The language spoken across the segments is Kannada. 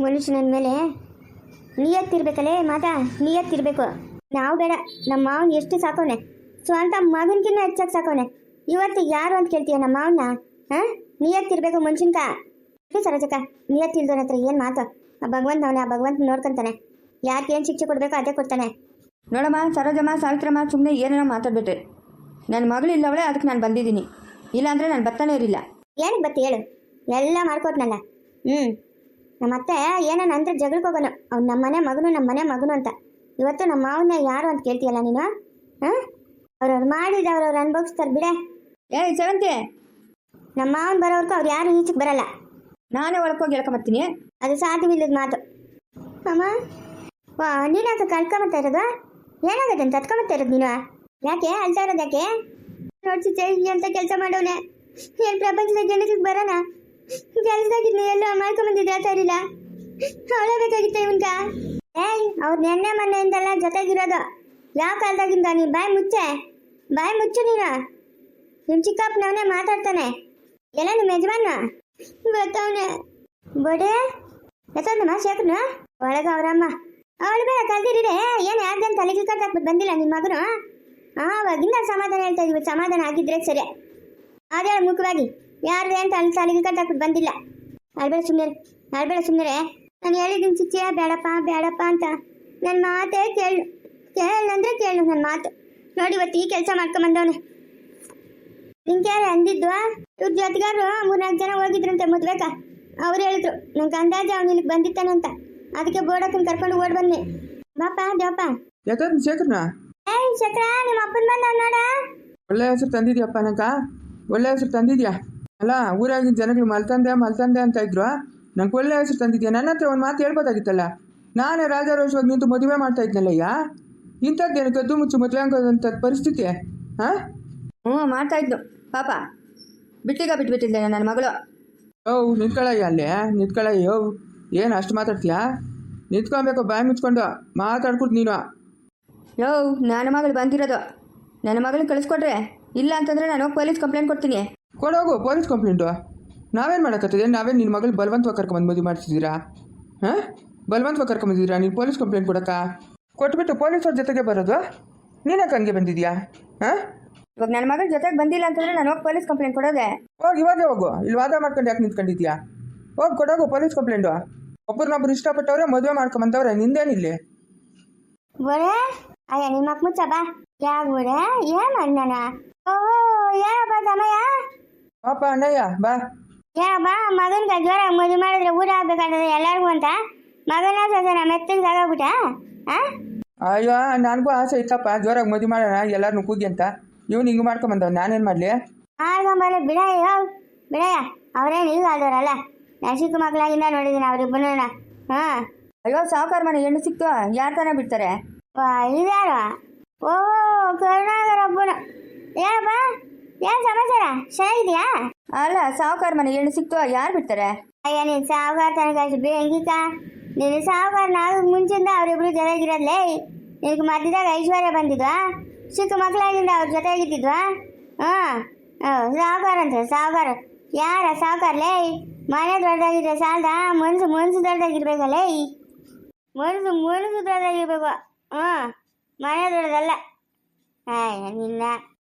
ಮನುಷ್ಯನ ಮೇಲೆ ನಿಯತ್ತಿರ್ಬೇಕಲ್ಲೇ ಮಾತಾ? ನಿಯತ್ತಿರ್ಬೇಕು. ನಾವು ಬೇಡ. ನಮ್ಮ ಮಾವನ್ ಎಷ್ಟು ಸಾಕೋನೆ ಸ್ವಂತ ಮಗನ್ಕಿನ್ನ ಹೆಚ್ಚಾಗಿ ಸಾಕವನೆ. ಇವತ್ತು ಯಾರು ಅಂತ ಕೇಳ್ತೀಯ ನಮ್ಮ ಮಾವನ್ನ? ಹಾ? ನಿಯತ್ತಿರ್ಬೇಕು ಮನುಷ್ಯನ್ಕ. ಸರಜಕ್ಕ ನಿಯತ್ತಿಲ್ದವನ ಹತ್ರ ಏನು ಮಾತು? ಆ ಭಗವಂತ ಅವನೇ ಆ ಭಗವಂತ ನೋಡ್ಕೊಂತಾನೆ. ಯಾಕೆ ಏನು ಶಿಕ್ಷೆ ಕೊಡ್ಬೇಕು ಅದೇ ಕೊಡ್ತಾನೆ. ನೋಡಮ್ಮ ಸರೋಜಮ್ಮ ಸಾವಿತ್ರಮ್ಮ ಸುಮ್ಮನೆ ಏನೇನೋ ಮಾತಾಡ್ಬಿಟ್ರೆ. ನನ್ನ ಮಗಳು ಇಲ್ಲವಳೆ ಅದಕ್ಕೆ ನಾನು ಬಂದಿದ್ದೀನಿ. ಇಲ್ಲಾಂದರೆ ನಾನು ಬರ್ತಾನೆ ಇರಲಿಲ್ಲ. ಏನಕ್ಕೆ ಬತ್ತಿ ಹೇಳು? ಎಲ್ಲ ಮಾಡ್ಕೊಟ್ನಲ್ಲ. ಹ್ಞೂ ನಮ್ಮ ಏನೇನು ಜಗಳಕ್ಕೆ ಹೋಗೋನು. ಅವ್ನು ನಮ್ಮ ಮನೆ ಮಗನು ನಮ್ಮ ಮನೆ ಮಗನು ಅಂತ. ಇವತ್ತು ನಮ್ಮ ಮಾವನ ಯಾರು ಅಂತ ಕೇಳ್ತೀಯಲ್ಲ ನೀನು? ಹಾಂ? ಅವ್ರವ್ರು ಮಾಡಿದ ಅವ್ರವ್ರು ಅನುಭವಿಸ್ತಾರೆ ಬಿಡೆ. ಏಯ್ ಸೇವಂತಿ! ನಮ್ಮ ಮಾವನ ಬರೋವರೆಗೂ ಅವ್ರು ಯಾರು ಈಚೆಗೆ ಬರಲ್ಲ. ನಾನೇ ಒಳಕೋಗಿ ಹೇಳ್ಕೊಂಬರ್ತೀನಿ. ಅದು ಸಾಧ್ಯವಿಲ್ಲದ ಮಾತು. ಅಮ್ಮ ವಾ ಅದು ಕಳ್ಕೊಂಬತ್ತಾ ಇರೋದು? ಏನಾಗುತ್ತೆ ಅಂತ ಹತ್ಕೊಂಬತ್ತಾ ಇರೋದು ನೀನು? ಯಾಕೆ? ಅಳ್ತಾ ಇರೋದು ಯಾಕೆ? ನೋಡ್ಸಿ ಅಂತ ಕೆಲಸ ಮಾಡೋನೆ ಏನು ಪ್ರಪಂಚದ ಜನಕ್ಕೆ ಬರೋಣ ಕೆಲಸದಾಗಿದ್ನ ಎಲ್ಲೋ ಮಾಡ್ಕೊಂಬಂದಿದ್ದೆ ಹೇಳ್ತಾ ಇರಲಿಲ್ಲ ಅವಳಬೇಕಾಗಿತ್ತ ಇವನ್ಕ ಏಯ್, ಅವ್ರು ನೆನ್ನೆ ಮೊನ್ನೆಯಿಂದಲ್ಲ ಜೊತೆಗಿರೋದು. ಯಾವ ಕಾಲದಾಗಿಂದ? ನೀ ಬಾಯಿ ಮುಚ್ಚೆ? ಬಾಯಿ ಮುಚ್ಚು ನೀನು. ನಿಮ್ಮ ಚಿಕ್ಕಪ್ಪನವನೇ ಮಾತಾಡ್ತಾನೆ. ಎಲ್ಲ ನಿಮ್ಮ ಯಜಮಾನ? ಬರ್ತಾವನೆ ಬಡೇ. ಎತ್ತಮ್ಮ ಶೇಖರ್ನ? ಒಳಗ ಅವರಮ್ಮ. ಅವಳು ಬೇಡ ಕಲ್ದಿರಿಡೆ ಏನು ಯಾರ್ದಂತ ತಲೆಗೆ ಕಟ್ಟಾಕ್ಬಿಟ್ಟು ಬಂದಿಲ್ಲ ನಿಮ್ಮ ಮಗನು? ಆವಾಗಿಂದ ಸಮಾಧಾನ ಹೇಳ್ತಾ ಇದೀವಿ, ಸಮಾಧಾನ ಆಗಿದ್ರೆ ಸರಿ. ಅದೇ ಮುಖವಾಗಿ. ಯಾರ್ದೇ ಅಂತ ಅಲ್ಲಿ ಸಾಲಿಗೆ ಕಟ್ಟಾಕ್ಬಿಟ್ಟು ಬಂದಿಲ್ಲ. ಅಳ್ಬೇಡ ಸುಮ್ಮನೆ ಅಳ್ಬೇಡ ಸುಮ್ಮನೆ ನಾನು ಹೇಳಿದ್ದೀನಿ ಚಿಚ್ಚಿಯ ಬೇಡಪ್ಪ ಬೇಡಪ್ಪ ಅಂತ. ನನ್ನ ಮಾತೇ ಕೇಳು ಕೇಳಂದ್ರೆ ಕೇಳು ನನ್ನ ಮಾತು. ನೋಡಿ ಇವತ್ತು ಈ ಕೆಲಸ ಮಾಡ್ಕೊಂಬಂದವನೆ. ನಿಂಗೆ ಯಾರು ಅಂದಿದ್ದು ಇವ್ರ ಜೊತೆಗಾರರು ಮೂರ್ನಾಲ್ಕು ಜನ ಹೋಗಿದ್ರಂತೆ ಮದ್ವೆಕ ಅವ್ರು ಹೇಳಿದ್ರು ನಂಗೆ ಅಂದಾಜು ಅವ್ನು ಇಲ್ಲಿಗೆ ಬಂದಿತ್ತಾನೆ ಅಂತ. ಅದಕ್ಕೆ ಬೋಡಕ್ಕನ್ ಕರ್ಕೊಂಡು ಓಡ್ ಬನ್ನಿ. ಬಾಪ ದೇವಪ್ಪ. ಯಾಕಂದ್ರೆ ಶೇಖರ್ನ? ಏಯ್ ಶೇಖರ ನಿಮ್ಮ ಅಪ್ಪನ ಬಂದ ನೋಡ. ಒಳ್ಳೆ ಹೆಸರು ತಂದಿದ್ಯಪ್ಪ ನಂಗ. ಒಳ್ಳೆ ಹೆಸರು ತಂದಿದ್ಯಾ? ಅಲ್ಲ ಊರಾಗಿನ ಜನಗಳು ಮಲ್ತಂದೆ ಮಲ್ತಂದೆ ಅಂತ ಇದ್ರು ನಂಗೆ ಒಳ್ಳೆ ಹೆಸರು ತಂದಿದ್ಯಾ? ನನ್ನ ಹತ್ರ ಒಂದು ಮಾತು ಹೇಳ್ಬೋದಾಗಿತ್ತಲ್ಲ? ನಾನೇ ರಾಜಾರೋಷವಾಗಿ ನಿಂತು ಮದುವೆ ಮಾಡ್ತಾ ಇದ್ನಲ್ಲಯ್ಯ? ಇಂಥದ್ದೇನು ಕದ್ದು ಮುಚ್ಚು ಮದುವೆ ಆಗೋದಂಥ ಪರಿಸ್ಥಿತಿ ಹಾಂ ಹ್ಞೂ ಮಾಡ್ತಾ ಇದ್ದು ಪಾಪ. ಬಿಟ್ಟಿಗ ಬಿಟ್ಬಿಟ್ಟಿದ್ದೆ ನನ್ನ ಮಗಳು. ಓ ನಿಂತ್ಕೊಳ್ಳಯ್ಯ ಅಲ್ಲೇ ನಿಂತ್ಕೊಳ್ಳಯ್ಯ ಏನು ಅಷ್ಟು ಮಾತಾಡ್ತೀಯಾ? ನಿಂತ್ಕೊಬೇಕು ಬಾಯ್ ಮುಚ್ಕೊಂಡು ಮಾತಾಡ್ಕೊಡ್ತು ನೀನು. ಯೋ ನನ್ನ ಮಗಳು ಬಂದಿರೋದು. ನನ್ನ ಮಗಳು ಕಳಿಸ್ಕೊಡ್ರೆ ಇಲ್ಲ ಅಂತಂದರೆ ನಾನು ಹೋಗಿ ಪೊಲೀಸ್ ಕಂಪ್ಲೇಂಟ್ ಕೊಡ್ತೀನಿ. ಕೊಡೋಗು ಪೊಲೀಸ್ ಕಂಪ್ಲೇಂಟು. ನಾವೇನು ಮಾಡೋಕ್ಕತ್ತದೆ ನಾವೇನು ನಿನ್ನ ಮಗಳು ಬಲವಂತವಾಗಿ ಕರ್ಕೊಂಬಂದು ಮದುವೆ ಮಾಡ್ತಿದ್ದೀರಾ? ಹಾಂ? ಬಲವಂತವಾಗಿ ಕರ್ಕೊಂಬಂದಿದ್ದೀರಾ? ನೀನು ಪೊಲೀಸ್ ಕಂಪ್ಲೇಂಟ್ ಕೊಡಕ್ಕ ಕೊಟ್ಬಿಟ್ಟು ಪೊಲೀಸವ್ರ ಜೊತೆಗೆ ಬರೋದು? ನೀನಕ್ಕೆ ಹಂಗೆ ಬಂದಿದ್ಯಾ? ಹಾಂ? ಇವಾಗ ನನ್ನ ಮಗಳ ಜೊತೆಗೆ ಬಂದಿಲ್ಲ ಅಂತಂದ್ರೆ ನಾನು ಹೋಗಿ ಪೊಲೀಸ್ ಕಂಪ್ಲೇಂಟ್ ಕೊಡೋದೆ. ಹೋಗಿ ಇವಾಗೇ ಹೋಗು. ಇಲ್ಲಿ ವಾದ ಮಾಡ್ಕೊಂಡು ಯಾಕೆ ನಿಂತ್ಕೊಂಡಿದ್ಯಾ? ಹೋಗಿ ಕೊಡೋಗು ಪೊಲೀಸ್ ಕಂಪ್ಲೇಂಟು. ಒಬ್ಬರನ್ನೊಬ್ರು ಇಷ್ಟಪಟ್ಟವ್ರೆ ಮದುವೆ ಮಾಡ್ಕೊಂಬಂದವ್ರೆ ನಿಂದೇನಿಲ್ಲಿ ಬರೇ ಅಯ್ಯ ನಿಮ್ಮ ಮಕ್ಕಳು ಮುಚ್ಚ ಬಾ. ಯಾವ ಬೋಡೆ ಏನು ಅಣ್ಣನ? ಸಮಯ ಪಾಪ ಅಣ್ಣಯ್ಯ ಬಾ. ಏನಪ್ಪ ಮಗನ ಜ್ವರ ಮದುವೆ ಮಾಡಿದ್ರೆ ಊಟ ಆಗ್ಬೇಕಾದ್ರೆ ಎಲ್ಲರಿಗೂ ಅಂತ. ಮಗನ ಸಸನ ಮೆತ್ತಗೆ ಸಾಕಾಗ್ಬಿಟ್ಟ ಆ? ಅಯ್ಯೋ ನನಗೂ ಆಸೆ ಇತ್ತಪ್ಪ ಜ್ವರ ಮದುವೆ ಮಾಡೋಣ ಎಲ್ಲರನ್ನು ಕೂಗಿ ಅಂತ. ಇವ್ನು ಹಿಂಗೆ ಮಾಡ್ಕೊಂಬಂದವ್ ನಾನೇನು ಮಾಡಲಿ? ಆರ್ಗಂಬಲ್ಲ ಬಿಡಯ್ಯ ಬಿಡಯ್ಯ. ಅವ್ರೇನು ಈಗ ಆದವ್ರಲ್ಲ ನಾನು ಚಿಕ್ಕ ಮಕ್ಕಳಾಗಿಂದ ನೋಡಿದ್ದೀನಿ ಅವ್ರಿಗೆ ಹಾಂ. ಅಯ್ಯೋ ಸಾವುಕಾರ ಮನೆ ಹೆಣ್ಣು ಸಿಕ್ತು ಯಾರು ತಾನೇ ಬಿಡ್ತಾರೆ? ಇದಾರ ಓ ಕರುಣಾಕರ ಹಬ್ಬನ ಏನಪ್ಪ? ಏನು ಸಮಾಚಾರ? ಚೆನ್ನಾಗಿದ್ಯಾ ಅಲ್ಲ ಸಾವುಕಾರ ಮನೆ ಏನು ಸಿಕ್ತು ಯಾರು ಬಿಡ್ತಾರೆ? ಅಯ್ಯ ನೀನು ಸಾವುಕಾರ ತನಕ ಅಷ್ಟು ಬೇಂಗಿಕ ನೀನು ಸಾವುಕಾರ ನಾವು ಮುಂಚಿಂದ ಅವರಿಬ್ರು ಜೊತೆಗಿರಲ್ಲೇ ನಿನಗೆ ಮಧ್ಯದಾಗ ಐಶ್ವರ್ಯ ಬಂದಿದ್ವಾ? ಚಿಕ್ಕ ಮಕ್ಕಳಾಗಿಂದ ಅವ್ರ ಜೊತೆಗಿದ್ದಿದ್ವಾ? ಹಾಂ ಸಾವುಕಾರ ಅಂತ ಸಾವುಕಾರ. ಯಾರ ಸಾವುಕಾರ್ಲೇ ಮನೆ ದೊಡ್ಡದಾಗಿದ್ರೆ ಸಾಲದ? ಮನ್ಸು ಮನ್ಸು ದೊಡ್ಡದಾಗಿರ್ಬೇಕಲ್ಲೇ? ಮನ್ಸು ಮನ್ಸು ದೊಡ್ಡದಾಗಿರ್ಬೇಕು. ಹಾಂ ಮನೆ ದೊಡ್ಡದಲ್ಲ. ಆಯ್ಯ ನಿನ್ನ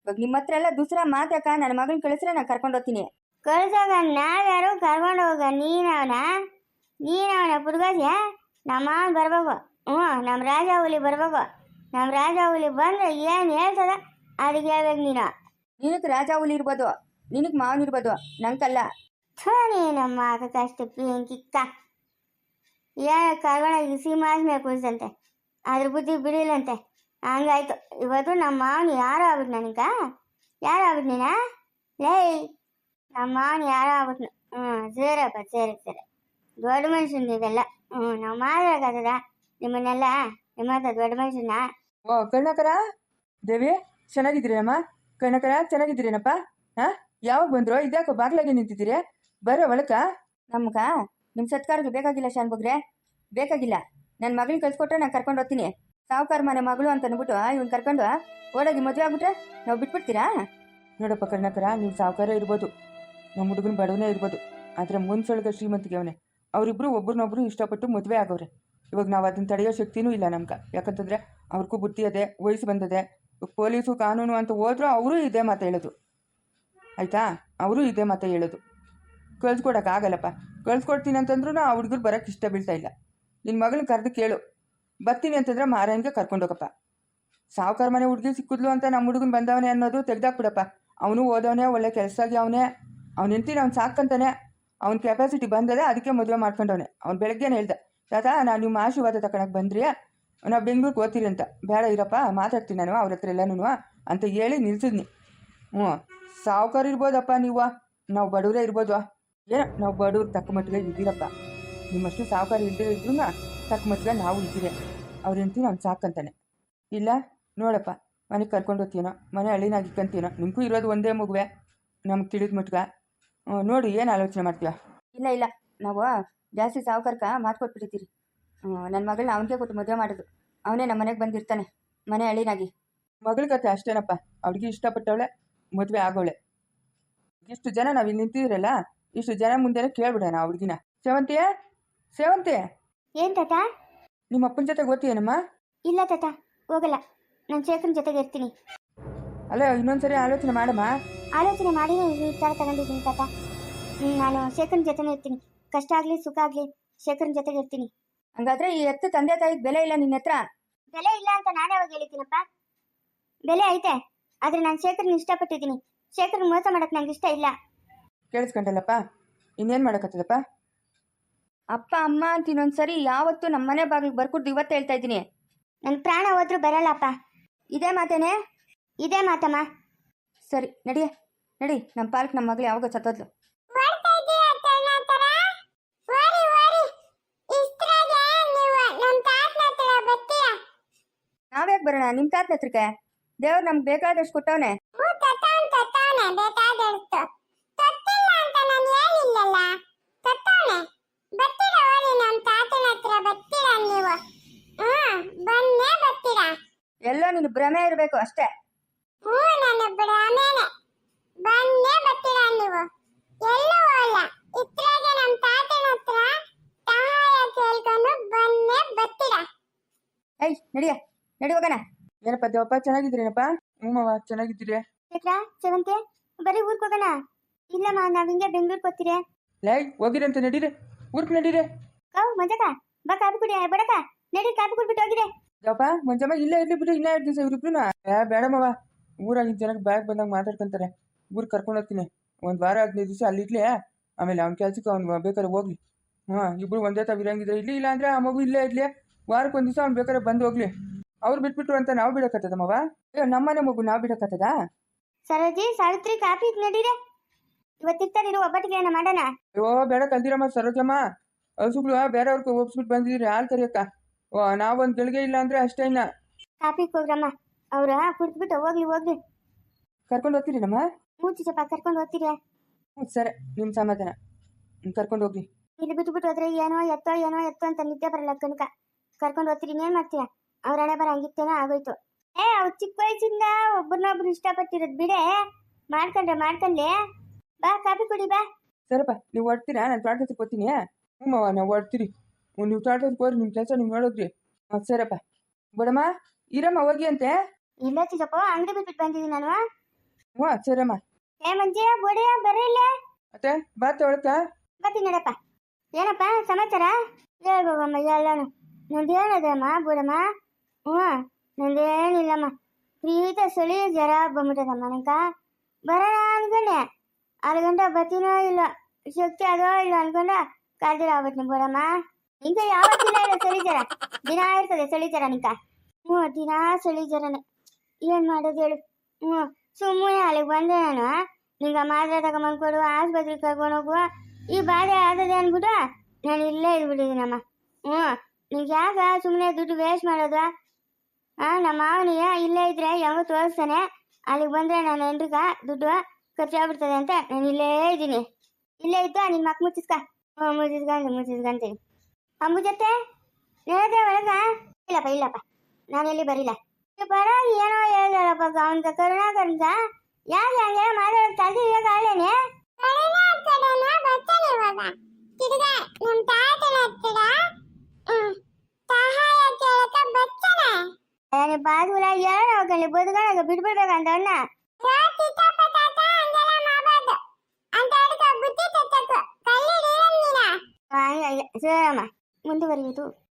ಇವಾಗ ನಿಮ್ಮ ಹತ್ರ ಎಲ್ಲ ದೂಸರ ಮಾತಾಕ ನನ್ನ ಮಗನ ಕಳಿಸ್ರೆ ನಾನು ಕರ್ಕೊಂಡು ಹೋಗ್ತೀನಿ. ಕಳ್ಸಾಗ ನಾವ್ಯಾರು ಕರ್ಕೊಂಡು ಹೋಗ. ನೀನವನ? ನೀನವನ ಪುರ್ಗಾಸಿಯ ನಮ್ಮ ಬರ್ಬೇಕು. ಹ್ಞೂ ನಮ್ಮ ರಾಜ ಹುಲಿ ಬರ್ಬೇಕು. ನಮ್ಮ ರಾಜ ಹುಲಿ ಬಂದ್ರೆ ಏನು ಹೇಳ್ತದ? ಅದಕ್ಕೆ ಹೇಳ್ಬೇಕು ನೀನು. ನಿನಕ್ ರಾಜ ಹುಲಿ ಇರ್ಬೋದು. ನಿನಕ್ ಮಾವನ್ ಇರ್ಬೋದು. ನಂಗಲ್ಲ. ಥೋ ನಮ್ಮ ಕಷ್ಟ ಪಿಂಕಿಕ್ಕ ಏನ ಕರ್ಕೊಂಡೋಗಿ ಸೀಮಾಸ್ಮೇಲೆ ಕುಳಿಸಂತೆ ಅದ್ರ ಬುದ್ಧಿ ಬಿಡಿಲ್ಲಂತೆ. ಹಂಗಾಯ್ತು. ಇವತ್ತು ನಮ್ಮ ಮಾವನ ಯಾರು ಆಗ್ಬಿಟ್ಟು ನನಗ? ಯಾರು ಆಗ್ಬಿಟ್ಟು ನೀನ? ಲೇ ನಮ್ಮ ಮಾವನ ಯಾರೋ ಆಗ್ಬಿಟ್ನು ಹ್ಞೂ ಸೇರಪ್ಪ ಸೇರಿ ಸೇರಿ ದೊಡ್ಡ ಮನುಷ್ಯನ್ ನೀವೆಲ್ಲ ಹ್ಞೂ ನಾವು ಮಾತಾಡೋಕ್ಕಾಗದ ನಿಮ್ಮನ್ನೆಲ್ಲ ನಿಮ್ಮ ಹತ್ರ ದೊಡ್ಡ ಮನುಷ್ಯನ ಓ ಕರ್ಣಕರ? ದೇವಿ ಚೆನ್ನಾಗಿದ್ದೀರೇನಮ್ಮ? ಕರ್ಣಕರ ಚೆನ್ನಾಗಿದ್ದೀರೇನಪ್ಪ? ಹಾಂ? ಯಾವಾಗ ಬಂದ್ರು? ಇದ್ಯಾಕೋ ಬಾಗ್ಲಾಗೆ ನಿಂತಿದ್ದೀರಿ? ಬರೋ ಒಳಕ ನಮ್ಗ ನಿಮ್ಮ ಸತ್ಕಾರಕ್ಕೆ ಬೇಕಾಗಿಲ್ಲ ಶಾನ್ ಬಗ್ರೆ. ಬೇಕಾಗಿಲ್ಲ. ನನ್ನ ಮಗಳಿಗೆ ಕಲ್ಸ್ಕೊಟ್ರೆ ನಾನು ಕರ್ಕೊಂಡು ಹೋಗ್ತೀನಿ. ಸಾವುಕಾರ ಮನೆ ಮಗಳು ಅಂತ ಅಂದ್ಬಿಟ್ಟು ಇವನ್ ಕರ್ಕೊಂಡು ಓಡೋಗಿ ಮದುವೆ ಆಗ್ಬಿಟ್ರೆ ನಾವು ಬಿಟ್ಬಿಡ್ತೀರಾ? ನೋಡಪ್ಪ ಕರ್ನಾಕರ ನೀವು ಸಾವುಕಾರ ಇರ್ಬೋದು. ನಮ್ಮ ಹುಡುಗನ ಬಡವನೇ ಇರ್ಬೋದು. ಆದರೆ ಮುನ್ಸೊಳಗ ಶ್ರೀಮಂತಿಗೆ ಅವನೇ. ಅವರಿಬ್ಬರು ಒಬ್ರನ್ನೊಬ್ರು ಇಷ್ಟಪಟ್ಟು ಮದುವೆ ಆಗೋರೆ ಇವಾಗ ನಾವು ಅದನ್ನ ತಡೆಯೋ ಶಕ್ತಿನೂ ಇಲ್ಲ ನಮ್ಗೆ. ಯಾಕಂತಂದರೆ ಅವ್ರಿಗೂ ಬುದ್ಧಿ ಅದೇ, ವಯಸ್ಸು ಬಂದದೆ. ಪೊಲೀಸು, ಕಾನೂನು ಅಂತ ಹೋದ್ರೂ ಅವರು ಇದೇ ಮಾತು ಹೇಳೋದು. ಆಯಿತಾ? ಅವರು ಇದೇ ಮಾತು ಹೇಳೋದು. ಕಳ್ಸ್ಕೊಡೋಕ್ಕಾಗಲ್ಲಪ್ಪ ಕಳ್ಸ್ಕೊಡ್ತೀನಿ ಅಂತಂದ್ರೂ ಆ ಹುಡುಗರು ಬರೋಕ್ಕೆ ಇಷ್ಟ ಬೀಳ್ತಾ ಇಲ್ಲ. ನಿನ್ನ ಮಗಳನ್ನ ಕರೆದು ಕೇಳು. ಬರ್ತೀನಿ ಅಂತಂದ್ರೆ ಮಾರಾಯನ್ಗೆ ಕರ್ಕೊಂಡೋಗಪ್ಪ ಸಾವುಕಾರ ಮನೆ ಹುಡುಗಿ ಸಿಕ್ಕಿದ್ಲು ಅಂತ ನಮ್ಮ ಹುಡುಗನ ಬಂದವನೇ ಅನ್ನೋದು ತೆಗ್ದಾಕ್ಬಿಡಪ್ಪ. ಅವನು ಓದವನೇ, ಒಳ್ಳೆ ಆಗಿ ಅವನೇ. ಅವ್ನು ನಿಂತೀನಿ ಅವ್ನು ಸಾಕಂತಾನೆ. ಅವ್ನ ಕೆಪಾಸಿಟಿ ಬಂದದೆ ಅದಕ್ಕೆ ಮದುವೆ ಮಾಡ್ಕೊಂಡವನೆ. ಅವ್ನು ಬೆಳಗ್ಗೆನೇ ಹೇಳ್ದೆ, ತಾತ, ನಾನು ನಿಮ್ಮ ಆಶೀರ್ವಾದ ತಗೊಳಕ್ಕೆ ಬಂದ್ರಿ. ನಾವು ಬೆಂಗ್ಳೂರಿಗೆ ಓದ್ತೀರಿ ಅಂತ. ಬೇಡ ಇರಪ್ಪ, ಮಾತಾಡ್ತೀನಿ ನಾನು ಅವ್ರ ಹತ್ರ ಎಲ್ಲನೂ ಅಂತ ಹೇಳಿ ನಿಲ್ಸಿದ್ನಿ. ಹ್ಞೂ, ಸಾವುಕಾರ ಇರ್ಬೋದಪ್ಪ ನೀವು. ನಾವು ಬಡವರೇ ಇರ್ಬೋದು. ಏನೋ, ನಾವು ಬಡವ್ರು ತಕ್ಕ ಮಟ್ಟಿಗೆ ಇದ್ದೀರಪ್ಪ. ನಿಮ್ಮಷ್ಟು ಸಾವುಕಾರ ಇಲ್ಲದೆ ಇದ್ರೂ ತಕ್ಕ ಮಟ್ಟಿಗೆ ನಾವು ಇದ್ದೀವಿ. ಅವ್ರ ಹೆಂಡ್ತಿ ನಾನು ಸಾಕಂತಾನೆ ಇಲ್ಲ ನೋಡಪ್ಪ ಮನೆಗೆ ಕರ್ಕೊಂಡು ಹೋಗ್ತೀನೋ ಮನೆ ಹಳ್ಳಿನಾಗಿ ಕಂತೀನೋ ನಿಮಗೂ ಇರೋದು ಒಂದೇ ಮಗುವೆ ನಮ್ಗೆ ತಿಳಿದ ಮಟ್ಟಿಗೆ ನೋಡಿ ಏನು ಆಲೋಚನೆ ಮಾಡ್ತೀಯ? ಇಲ್ಲ ಇಲ್ಲ ನಾವು ಜಾಸ್ತಿ ಸಾವುಕಾರಕ ಮಾತು ಕೊಟ್ಬಿಟ್ಟಿದ್ದೀರಿ. ನನ್ನ ಮಗಳನ್ನ ಅವನಿಗೆ ಕೊಟ್ಟು ಮದುವೆ ಮಾಡೋದು. ಅವನೇ ನಮ್ಮ ಮನೆಗೆ ಬಂದಿರ್ತಾನೆ ಮನೆ ಹಳ್ಳಿನಾಗಿ. ಮಗಳ ಕತೆ ಅಷ್ಟೇನಪ್ಪ. ಅವಳಿಗೆ ಇಷ್ಟಪಟ್ಟವಳೆ ಮದುವೆ ಆಗೋಳೆ. ಇಷ್ಟು ಜನ ನಾವು ಇಲ್ಲಿ ನಿಂತಿದ್ರಲ್ಲ ಇಷ್ಟು ಜನ ಮುಂದೆನೇ ಕೇಳ್ಬಿಡೋಣ ಹುಡುಗಿನ ಸೇವಂತಿಯೇ? ಸೇವಂತಿ ಏನ್ ತಾತ? ನಿಮ್ಮ ಅಪ್ಪನ ಜೊತೆ ಗೊತ್ತೇನಮ್ಮ ಇಲ್ಲ ತಾತ ಹೋಗಲ್ಲ. ನಾನು ಶೇಖರನ್ ಜೊತೆಗೆ ಇರ್ತೀನಿ. ಅಲ್ಲ ಇನ್ನೊಂದ್ಸರಿ ಆಲೋಚನೆ ಮಾಡಮ್ಮ. ಆಲೋಚನೆ ಮಾಡಿ ಈ ಥರ ತಗೊಂಡಿದ್ದೀನಿ ತಾತ. ಹ್ಮ್, ನಾನು ಶೇಖರನ್ ಜೊತೆನೇ ಇರ್ತೀನಿ. ಕಷ್ಟ ಆಗಲಿ ಸುಖ ಆಗಲಿ ಶೇಖರನ್ ಜೊತೆಗೆ ಇರ್ತೀನಿ. ಹಂಗಾದ್ರೆ ಈ ಎತ್ತು ತಂದೆ ತಾಯಿಗೆ ಬೆಲೆ ಇಲ್ಲ ನಿನ್ನ ಹತ್ರ? ಬೆಲೆ ಇಲ್ಲ ಅಂತ ನಾನೇ ಅವಾಗ ಹೇಳಿದ್ದೀನಪ್ಪ? ಬೆಲೆ ಐತೆ ಆದ್ರೆ ನಾನು ಶೇಖರ್ನ ಇಷ್ಟಪಟ್ಟಿದ್ದೀನಿ. ಶೇಖರ್ ಮೋಸ ಮಾಡಕ್ ನಂಗೆ ಇಷ್ಟ ಇಲ್ಲ. ಕೇಳಿಸ್ಕೊಂಡಲ್ಲಪ್ಪ ಇನ್ನೇನು ಮಾಡೋಕತ್ತದಪ್ಪ ಅಪ್ಪ ಅಮ್ಮ ಅಂತ ಇನ್ನೊಂದ್ಸರಿ ಯಾವತ್ತು ನಮ್ಮ ಮನೆ ಬಾಗಿಲಿಗೆ ಬರ್ಕೊಡ್ದು ಇವತ್ತು ಹೇಳ್ತಾ ಇದ್ದೀನಿ. ನನ್ನ ಪ್ರಾಣ ಹೋದ್ರೂ ಬರಲ್ಲಪ್ಪ. ಇದೇ ಮಾತೇನೆ? ಇದೇ ಮಾತಮ್ಮ. ಸರಿ ನಡಿಯ ನಡಿ. ನಮ್ಮ ಪಾಲಕ್ ನಮ್ಮ ಮಗಳು ಯಾವಾಗ ಸತ್ತೋದ್ಲು. ನಾವ್ಯಾಕೆ ಬರೋಣ? ನಿಮ್ಮ ತಾತ್ನ ಹತ್ರಕ್ಕೆ? ದೇವ್ರು ನಮ್ಗೆ ಬೇಕಾದಷ್ಟು ಕೊಟ್ಟವನೆ. ಎಲ್ಲೋ ನೀನು ಭ್ರಮೆ ಇರಬೇಕು ಅಷ್ಟೇ. ಏಯ್ ನಡಿಯ ನಡಿ ಹೋಗೋಣ. ಏನಪ್ಪ ದೇವಪ್ಪ ಚೆನ್ನಾಗಿದ್ದೀರೇನಪ್ಪ? ಹ್ಞೂ ಮಾವ ಚೆನ್ನಾಗಿದ್ದೀರಿ. ಚೈತ್ರ ಸೇವಂತಿ ಬರೀ ಊರ್ಗ್ ಹೋಗೋಣ? ಇಲ್ಲಮ್ಮ ನಾವ್ ಹಿಂಗೆ ಬೆಂಗ್ಳೂರ್ಗೆ ಹೋಗ್ತೀರಿ. ಲೈ ಹೋಗಿರಂತ ನಡೀರಿ. ಊರ್ಕ್ ನಡೀರಿ. ಕಾವು ಮಜಕ ಬಾ ಕಾಪಿ ಕುಡಿ ಬಡಕ ನಡಿ ಕಾಪಿ ಕುಡ್ಬಿಟ್ಟು ಹೋಗಿರೆ. ದೇವಪ್ಪ ಮಂಜಮ್ಮ ಇಲ್ಲೇ ಇರ್ಲಿ ಬಿಡು ಇಲ್ಲೇ ಇರ್ತೀನಿ ದಿವಸ ಇವ್ರಿಬ್ರು ಬೇಡಮ್ಮವ ಬೇಡ ಮಾವ ಊರಾಗಿನ ಜನಕ್ಕೆ ಬ್ಯಾಗ್ ಬಂದಾಗ ಮಾತಾಡ್ಕೊಂತಾರೆ. ಊರಿಗೆ ಕರ್ಕೊಂಡು ಹೋಗ್ತೀನಿ. ಒಂದು ವಾರ ಹದಿನೈದು ದಿವಸ ಅಲ್ಲಿ ಇರ್ಲಿ ಆಮೇಲೆ ಅವ್ನ ಕೆಲ್ಸಕ್ಕೆ ಅವ್ನು ಬೇಕಾದ್ರೆ ಹೋಗ್ಲಿ. ಹಾ ಇಬ್ರು ಒಂದೇ ತಾವ್ ಇರಂಗಿದ್ರೆ ಇಲ್ಲಿ ಇಲ್ಲ ಅಂದ್ರೆ ಆ ಮಗು ಇಲ್ಲೇ ಇರ್ಲಿ ವಾರಕ್ಕೆ ಒಂದು ದಿವಸ ಅವ್ನು ಬೇಕಾದ್ರೆ ಬಂದು ಹೋಗ್ಲಿ. ಅವ್ರು ಬಿಟ್ಬಿಟ್ರು ಅಂತ ನಾವು ಬಿಡಕತ್ತದ ಮಾವ ಅಯ್ಯೋ ನಮ್ಮನೆ ಮಗು ನಾವು ಬಿಡಕತ್ತದ? ಸರೋಜಿ ಸಾವಿತ್ರಿ ಕಾಫಿ ನಡೀರೆ. ಇವತ್ತಿರ್ತಾರಿರು ಒಬ್ಬಟ್ಟಿಗೆ ಏನ ಮಾಡೋಣ. ಅಯ್ಯೋ ಬೇಡ ಕಲ್ದಿರಮ್ಮ ಸರೋಜಮ್ಮ. ಬೇರೆ ಬೇರೆಯವ್ರಿಗೆ ಒಪ್ಸ್ಬಿಟ್ಟು ಬಂದಿದ್ದೀರಿ ಹಾಲು ಕರಿಯಕ್ಕ. ಓ ನಾವೊಂದು ಗಳಿಗೆ ಇಲ್ಲ ಅಂದ್ರೆ ಅಷ್ಟೇ ಇನ್ನ. ಕಾಪಿ ಹೋಗ್ರಮ್ಮ ಅವ್ರ ಕುಡ್ದ್ಬಿಟ್ಟು ಹೋಗ್ಲಿ ಹೋಗ್ಲಿ. ಕರ್ಕೊಂಡು ಹೋಗ್ತೀರಿ ನಮ್ಮ? ಮೂಚಿ ಚಪ್ಪ ಕರ್ಕೊಂಡು ಹೋಗ್ತೀರಿ? ಹ್ಞೂ ಸರಿ ನಿಮ್ಮ ಸಮಾಧಾನ. ಕರ್ಕೊಂಡು ಹೋಗ್ಲಿ. ಇಲ್ಲಿ ಬಿಟ್ಬಿಟ್ಟು ಹೋದ್ರೆ ಏನೋ ಎತ್ತೋ ಏನೋ ಎತ್ತೋ ಅಂತ ನಿದ್ದೆ ಬರಲ್ಲ ಕನಕ ಕರ್ಕೊಂಡು ಹೋಗ್ತೀರಿ ಏನ್ ಮಾಡ್ತೀಯ ಅವ್ರ ಹಣೆ ಬರ ಹಂಗಿತ್ತೇನೋ ಆಗೋಯ್ತು. ಏ ಅವ್ರು ಚಿಕ್ಕ ವಯಸ್ಸಿಂದ ಒಬ್ಬರನ್ನೊಬ್ರು ಇಷ್ಟಪಟ್ಟಿರೋದ್ ಬಿಡೆ. ಮಾಡ್ಕೊಂಡ್ರೆ ಮಾಡ್ಕೊಂಡ್ಲೆ. ಬಾ ಕಾಫಿ ಕುಡಿ ಬಾ. ಸರಪ್ಪ ನೀವು ಹೊಡ್ತೀರಾ ನಾನು ತೋಟ ಹತ್ರಕ್ಕೆ ಹೋಗ್ತೀನಿ ಹ್ಞೂ ನಾವು ಹೊಡ್ತೀರಿ ಹ್ಞೂ ನೀವು ತೋಟ ಹತ್ರಕ್ಕೆ ನಿಮ್ ನಿಮ್ಮ ಕೆಲಸ ನೀವು ನೋಡೋದ್ರಿ. ಹಾಂ ಸರಪ್ಪ ಬಡಮ್ಮ ಇರಮ್ಮ ಹೋಗಿ ಅಂತೆ ಇಲ್ಲ ಚಿಕ್ಕಪ್ಪ ಅಂಗಡಿ ಬಿಟ್ಬಿಟ್ಟು ಬಂದಿದ್ದೀನಿ ನಾನು. ಹ್ಞೂ ಸರಮ್ಮ ಏ ಮಂಜೆ ಬೋಡೆಯ ಬರಲ್ಲ ಮತ್ತೆ ಬಾ ತೊಳ್ಕ ಬರ್ತೀನಿ ನಡಪ್ಪ. ಏನಪ್ಪ ಸಮಾಚಾರ? ಹೇಳ್ಬೋಗಮ್ಮ ಎಲ್ಲಾನು ನಂದೇನದಮ್ಮ ಬುಡಮ್ಮ? ಹ್ಞೂ ನಂದೇನಿಲ್ಲಮ್ಮ ಪ್ರೀತ ಸಳಿ ಜ್ವರ ಬಂದ್ಬಿಟ್ಟದಮ್ಮ ನಂಕ ಬರೋಣ ಅನ್ಕೊಂಡೆ. ಆರು ಗಂಟೆ ಬರ್ತೀನೋ ಇಲ್ಲ ಶಕ್ತಿ ಅದೋ ಇಲ್ಲ ಅನ್ಕೊಂಡ. ಕಾಲ್ದಿರ ಆಗ್ಬಿಟ್ನಿ ಬುಡಮ್ಮ. ನಿಂಕ ದಿನ ಇಲ್ಲ ದಿನ ಇರ್ತದೆ ಚಳಿ ಜ್ವರ ಹ್ಞೂ ದಿನ ಚಳಿ ಜ್ವರನೇ ಏನು ಮಾಡೋದು ಹೇಳು? ಹ್ಞೂ ಸುಮ್ಮನೆ ಅಲ್ಲಿಗೆ ಬಂದೆ ನಾನು ನಿಂಗೆ ಮಾತ್ರೆ ತಗೊಂಬಂದು ಕೊಡು, ಆಸ್ಪತ್ರೆಗೆ ಕರ್ಕೊಂಡು ಹೋಗುವ. ಈ ಬಾಧೆ ಆದದೆ ಅಂದ್ಬಿಟ್ಟು ನಾನು ಇಲ್ಲೇ ಇದ್ಬಿಟ್ಟಿದ್ದೀನಮ್ಮ ಹ್ಞೂ ನಿಂಗೆ ಸುಮ್ಮನೆ ದುಡ್ಡು ವೇಸ್ಟ್ ಮಾಡೋದು ಹಾಂ ನಮ್ಮ ಮಾವನಿಗೆ ಇಲ್ಲೇ ಇದ್ರೆ ಯಾವಾಗ ತೋರಿಸ್ತಾನೆ. ಅಲ್ಲಿಗೆ ಬಂದ್ರೆ ನಾನು ಹೆಂಡ್ರಿಗ ದುಡ್ಡು ಖರ್ಚಾಗ್ಬಿಡ್ತದೆ ಅಂತ ನಾನು ಇಲ್ಲೇ ಇದ್ದೀನಿ. ಇಲ್ಲೇ ಇದ್ದು ನಿನ್ನ ಮಕ್ಕ ಮುಚ್ಚಿಸ್ಕ. ಹ್ಞೂ ಮುಚ್ಚಿಸ್ಕೊಂಡು ಮುಚ್ಚಿಸ್ಕೊಂತೀನಿ. ಅಮ್ಮ ಜೊತೆ ಹೇಳ್ದೆ ಒಳಗ ಇಲ್ಲಪ್ಪ ಇಲ್ಲಪ್ಪ ನಾನು ಎಲ್ಲಿ ಬರಿಲ್ಲ ಬರ ಏನೋ ಹೇಳ್ದಾರಪ್ಪ ಅವನ ಕರುಣಾಕರಂತ ಯಾಕೆ ಹಂಗೆ ಮಾತಾಡೋದು ತಲೆ ಇವಾಗ ಆಳೇನೆ ತಿರ್ಗ ನಮ್ ತಾತನ ಹತ್ತಿರ ಹ್ಮ್, ಸಹಾಯ ಕೇಳಕ ಬರ್ತಾನೆ ಅಯ್ಯ ಬಾಗುಲ ಯಾರು ಹೋಗಲಿ ಬದುಗಳಾಗ ಬಿಡ್ಬಿಡ್ಬೇಕಂತ ಅಣ್ಣ ಹಂಗೆ ಸರಮ್ಮ ಮುಂದುವರಿಯುವುದು.